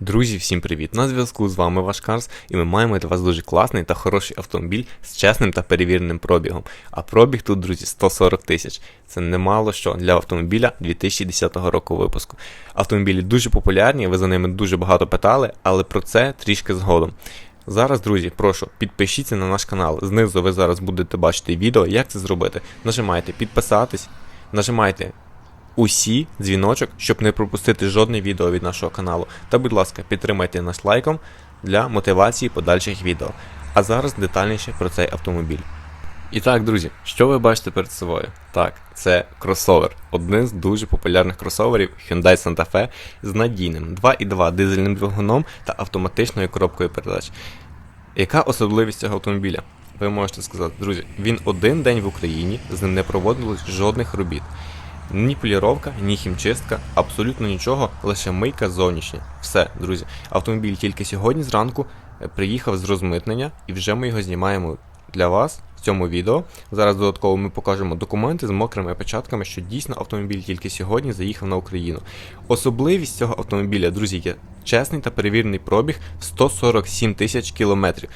Друзі, всім привіт! На зв'язку з вами ваш Карс, і ми маємо для вас дуже класний та хороший автомобіль з чесним та перевіреним пробігом. А пробіг тут, друзі, 140 тисяч. Це немало що для автомобіля 2010 року випуску. Автомобілі дуже популярні, ви за ними дуже багато питали, але про це трішки згодом. Зараз, друзі, прошу, підпишіться на наш канал. Знизу ви зараз будете бачити відео, як це зробити. Нажимайте підписатись, нажимайте усі дзвіночок, щоб не пропустити жодне відео від нашого каналу. Та, будь ласка, підтримайте нас лайком для мотивації подальших відео. А зараз детальніше про цей автомобіль. І так, друзі, що ви бачите перед собою? Так, це кросовер, один з дуже популярних кросоверів Hyundai Santa Fe з надійним 2.2 дизельним двигуном та автоматичною коробкою передач. Яка особливість цього автомобіля? Ви можете сказати, друзі, він один день в Україні, з ним не проводилось жодних робіт. Ні поліровка, ні хімчистка, абсолютно нічого, лише мийка зовнішня. Все, друзі. Автомобіль тільки сьогодні зранку е, приїхав з розмитнення і вже ми його знімаємо для вас в цьому відео. Зараз додатково ми покажемо документи з мокрими печатками, що дійсно автомобіль тільки сьогодні заїхав на Україну. Особливість цього автомобіля, друзі, є чесний та перевірений пробіг в 147 тисяч кілометрів.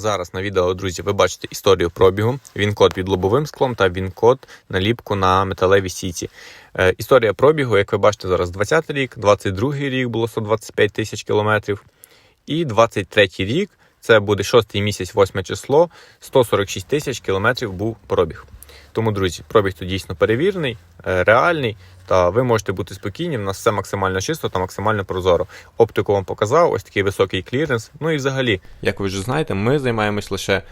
Зараз на відео, друзі, ви бачите історію пробігу, він-код під лобовим склом та він-код наліпку на металевій сіті. Е, історія пробігу, як ви бачите, зараз 20 рік, 22 рік було 125 тисяч кілометрів. І 23 рік, це буде 6 місяць, 8 число, 146 тисяч кілометрів був пробіг. Тому, друзі, пробіг тут дійсно перевірений, е, реальний, та ви можете бути спокійні. У нас все максимально чисто та максимально прозоро. Оптику вам показав, ось такий високий кліренс. Ну і взагалі, як ви вже знаєте, ми займаємось лише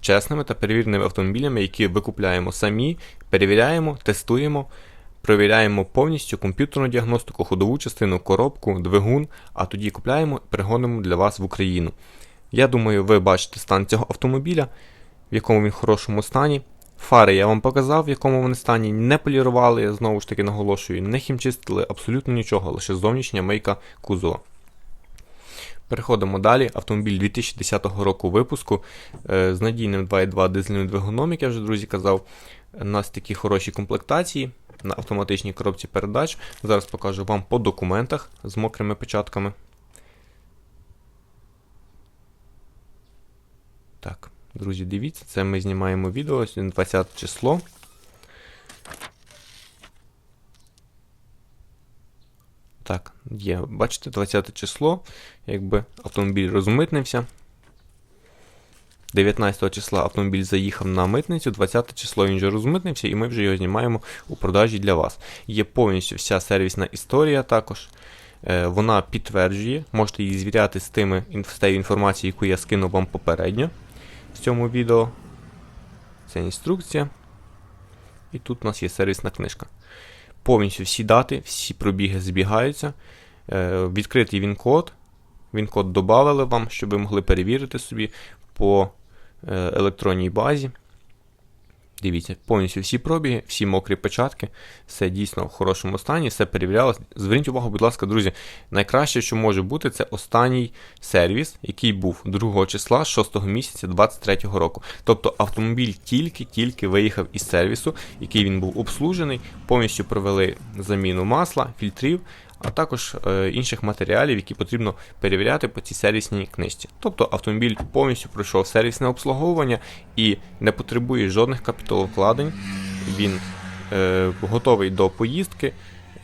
чесними та перевіреними автомобілями, які викупляємо самі, перевіряємо, тестуємо. Провіряємо повністю комп'ютерну діагностику, ходову частину, коробку, двигун, а тоді купляємо і перегонимо для вас в Україну. Я думаю, ви бачите стан цього автомобіля, в якому він в хорошому стані. Фари я вам показав, в якому вони стані, не полірували, я знову ж таки наголошую, не хімчистили абсолютно нічого, лише зовнішня мийка кузова. Переходимо далі. Автомобіль 2010 року випуску е, з надійним 2.2 дизельним двигуном, як я вже друзі казав. У нас такі хороші комплектації на автоматичній коробці передач. Зараз покажу вам по документах з мокрими печатками. Так. Друзі, дивіться, це ми знімаємо відео, сьогодні 20 число. Так, є, бачите, 20 число, якби автомобіль розмитнився. 19 числа автомобіль заїхав на митницю, 20 число він вже розмитнився, і ми вже його знімаємо у продажі для вас. Є повністю вся сервісна історія також. Е, вона підтверджує, можете її звіряти з тими з тією інформацією, яку я скинув вам попередньо в цьому відео. Це інструкція. І тут у нас є сервісна книжка. Повністю всі дати, всі пробіги збігаються. Е, відкритий він-код. Він-код додали вам, щоб ви могли перевірити собі по е, електронній базі. Дивіться, повністю всі пробіги, всі мокрі печатки, все дійсно в хорошому стані, все перевірялося. Зверніть увагу, будь ласка, друзі, найкраще, що може бути, це останній сервіс, який був 2 числа 6 місяця 2023 року. Тобто автомобіль тільки-тільки виїхав із сервісу, який він був обслужений, повністю провели заміну масла, фільтрів а також е, інших матеріалів, які потрібно перевіряти по цій сервісній книжці. Тобто автомобіль повністю пройшов сервісне обслуговування і не потребує жодних капіталовкладень. Він е, готовий до поїздки.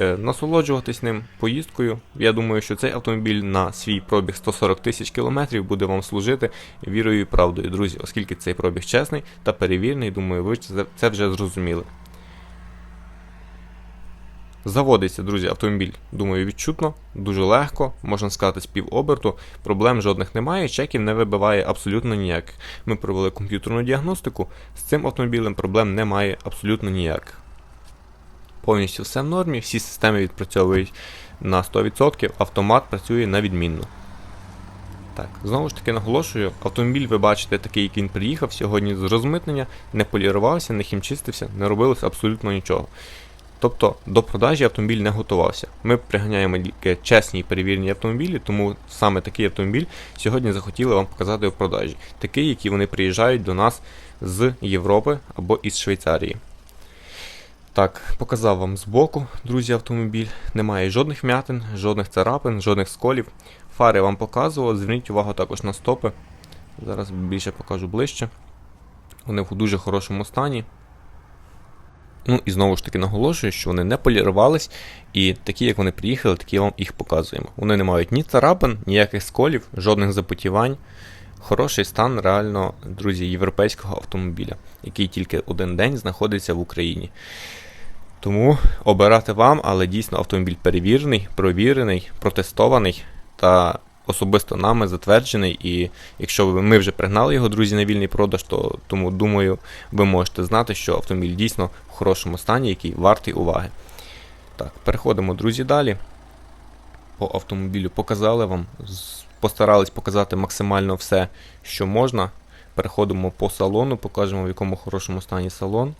Е, насолоджуватись ним поїздкою. Я думаю, що цей автомобіль на свій пробіг 140 тисяч кілометрів буде вам служити вірою і правдою, друзі, оскільки цей пробіг чесний та перевірений, думаю, ви це вже зрозуміли. Заводиться, друзі, автомобіль, думаю, відчутно, дуже легко, можна сказати, з півоберту. Проблем жодних немає, чеків не вибиває абсолютно ніяких. Ми провели комп'ютерну діагностику, з цим автомобілем проблем немає абсолютно ніяких. Повністю все в нормі, всі системи відпрацьовують на 100%, автомат працює на відмінно. Так, Знову ж таки наголошую, автомобіль, ви бачите, такий, як він приїхав сьогодні з розмитнення, не полірувався, не хімчистився, не робилось абсолютно нічого. Тобто до продажі автомобіль не готувався. Ми приганяємо тільки чесні і перевірені автомобілі, тому саме такий автомобіль сьогодні захотіли вам показати у продажі. Такий, який вони приїжджають до нас з Європи або із Швейцарії. Так, показав вам збоку, друзі, автомобіль. Немає жодних м'ятин, жодних царапин, жодних сколів. Фари вам показував, зверніть увагу також на стопи. Зараз більше покажу ближче. Вони в дуже хорошому стані. Ну і знову ж таки наголошую, що вони не полірувались, і такі, як вони приїхали, такі вам їх показуємо. Вони не мають ні царапин, ніяких сколів, жодних запотівань. Хороший стан реально, друзі, європейського автомобіля, який тільки один день знаходиться в Україні. Тому обирати вам, але дійсно автомобіль перевірений, провірений, протестований та особисто нами затверджений. І якщо ми вже пригнали його, друзі, на вільний продаж, то тому думаю, ви можете знати, що автомобіль дійсно в хорошому стані, який вартий уваги. Так, переходимо, друзі, далі. По автомобілю показали вам, постарались показати максимально все, що можна. Переходимо по салону, покажемо, в якому хорошому стані салон.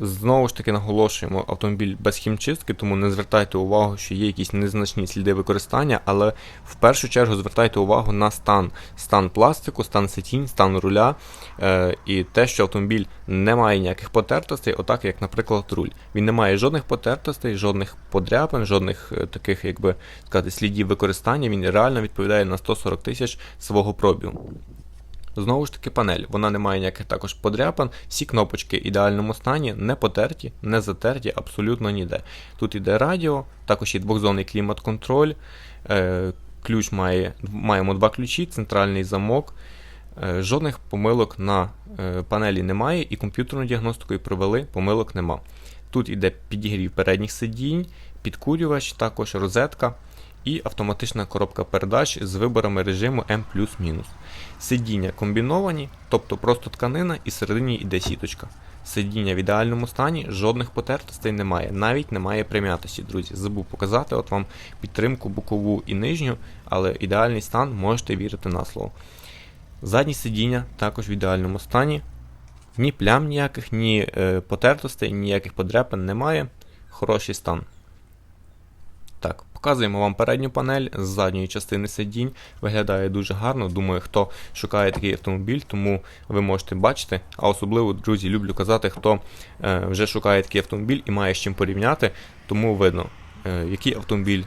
Знову ж таки наголошуємо, автомобіль без хімчистки, тому не звертайте увагу, що є якісь незначні сліди використання, але в першу чергу звертайте увагу на стан, стан пластику, стан сидінь, стан руля е, і те, що автомобіль не має ніяких потертостей, отак як, наприклад, руль. Він не має жодних потертостей, жодних подряпин, жодних е, таких, якби сказати, слідів використання. Він реально відповідає на 140 тисяч свого пробігу. Знову ж таки, панель. Вона не має ніяких також подряпин. Всі кнопочки в ідеальному стані, не потерті, не затерті, абсолютно ніде. Тут іде радіо, також є двохзонний клімат-контроль. Е, ключ має, маємо два ключі, центральний замок. Е, жодних помилок на е, панелі немає, і комп'ютерну діагностикою провели, помилок нема. Тут іде підігрів передніх сидінь, підкурювач, також розетка і автоматична коробка передач з виборами режиму М Сидіння комбіновані, тобто просто тканина і всередині йде сіточка. Сидіння в ідеальному стані, жодних потертостей немає, навіть немає прим'ятості, друзі. Забув показати от вам підтримку бокову і нижню, але ідеальний стан можете вірити на слово. Задні сидіння також в ідеальному стані. Ні плям ніяких, ні е, потертостей, ніяких подряпин немає. Хороший стан. Так, показуємо вам передню панель з задньої частини сидінь. Виглядає дуже гарно. Думаю, хто шукає такий автомобіль, тому ви можете бачити. А особливо, друзі, люблю казати, хто е, вже шукає такий автомобіль і має з чим порівняти, тому видно, е, який автомобіль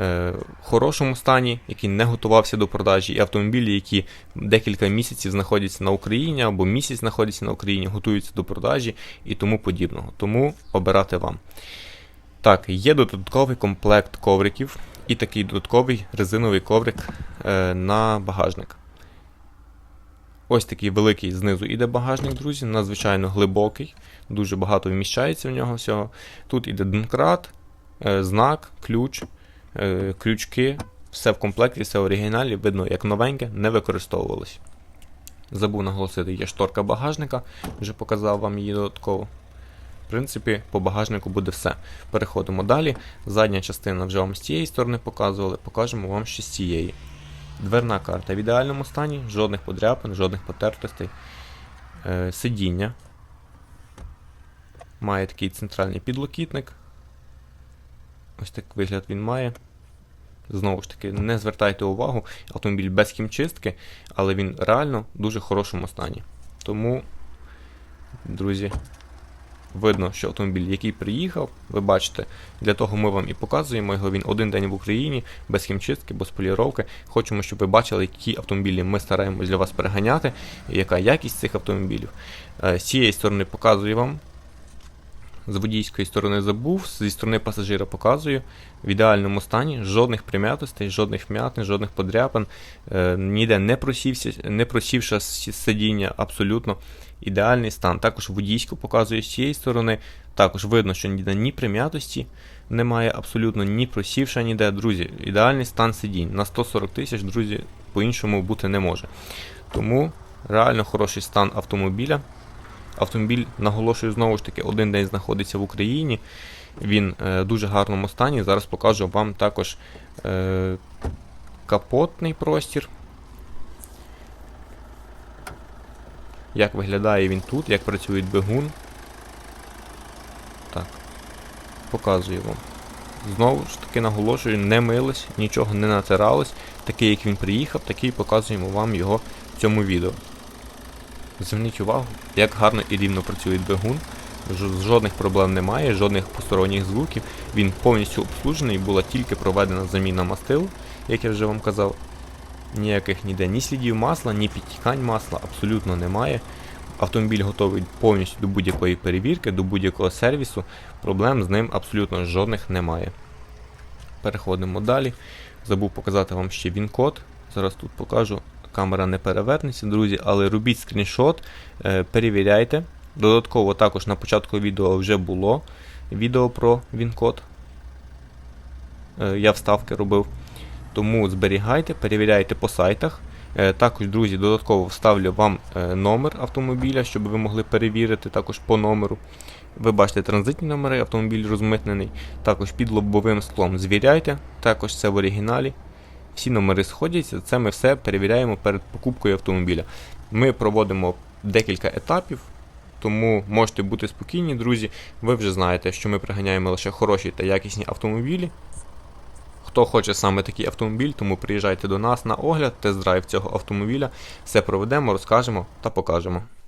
е, в хорошому стані, який не готувався до продажі, і автомобілі, які декілька місяців знаходяться на Україні або місяць знаходяться на Україні, готуються до продажі і тому подібного. Тому обирати вам. Так, є додатковий комплект ковриків і такий додатковий резиновий коврик е, на багажник. Ось такий великий знизу іде багажник, друзі, надзвичайно глибокий, дуже багато вміщається в нього всього. Тут іде донкрат, е, знак, ключ, е, крючки, все в комплекті, все в оригіналі, видно, як новеньке, не використовувалось. Забув наголосити, є шторка багажника, вже показав вам її додатково. В принципі, по багажнику буде все. Переходимо далі. Задня частина вже вам з цієї сторони показували, покажемо вам ще з цієї. Дверна карта в ідеальному стані, жодних подряпин, жодних потертостей. Е, сидіння. Має такий центральний підлокітник. Ось так вигляд він має. Знову ж таки, не звертайте увагу, автомобіль без хімчистки, але він реально в дуже хорошому стані. Тому, друзі, видно, що автомобіль, який приїхав, ви бачите, для того ми вам і показуємо його. Він один день в Україні, без хімчистки, без поліровки. Хочемо, щоб ви бачили, які автомобілі ми стараємось для вас переганяти, яка якість цих автомобілів. Е, З цієї сторони показую вам. З водійської сторони забув, зі сторони пасажира показую. В ідеальному стані, жодних прим'ятостей, жодних вмятин, жодних подряпин, е, ніде не просівся, не просівше сидіння, абсолютно ідеальний стан. Також водійську показую з цієї сторони. Також видно, що ніде ні прим'ятості немає, абсолютно ні просівша ніде. Друзі, ідеальний стан сидінь. На 140 тисяч, друзі, по-іншому бути не може. Тому реально хороший стан автомобіля. Автомобіль, наголошую знову ж таки, один день знаходиться в Україні. Він е, в дуже гарному стані. Зараз покажу вам також е, капотний простір. Як виглядає він тут, як працює двигун. Так. Показую вам. Знову ж таки наголошую, не милось, нічого не натиралось. Такий, як він приїхав, такий показуємо вам його в цьому відео. Зверніть увагу, як гарно і рівно працює двигун. Жодних проблем немає, жодних посторонніх звуків. Він повністю обслужений, була тільки проведена заміна мастил, як я вже вам казав. Ніяких ніде ні слідів масла, ні підтікань масла абсолютно немає. Автомобіль готовий повністю до будь-якої перевірки, до будь-якого сервісу. Проблем з ним абсолютно жодних немає. Переходимо далі. Забув показати вам ще він-код. Зараз тут покажу. Камера не перевернеться, друзі, але робіть скріншот, е, перевіряйте. Додатково також на початку відео вже було відео про він-код. Е, Я вставки робив. Тому зберігайте, перевіряйте по сайтах. Е, Також, друзі, додатково вставлю вам е, номер автомобіля, щоб ви могли перевірити також по номеру. Ви бачите транзитні номери, автомобіль розмитнений. Також під лобовим склом звіряйте, також це в оригіналі. Всі номери сходяться, це ми все перевіряємо перед покупкою автомобіля. Ми проводимо декілька етапів, тому можете бути спокійні, друзі. Ви вже знаєте, що ми приганяємо лише хороші та якісні автомобілі. Хто хоче саме такий автомобіль, тому приїжджайте до нас на огляд, тест-драйв цього автомобіля. Все проведемо, розкажемо та покажемо.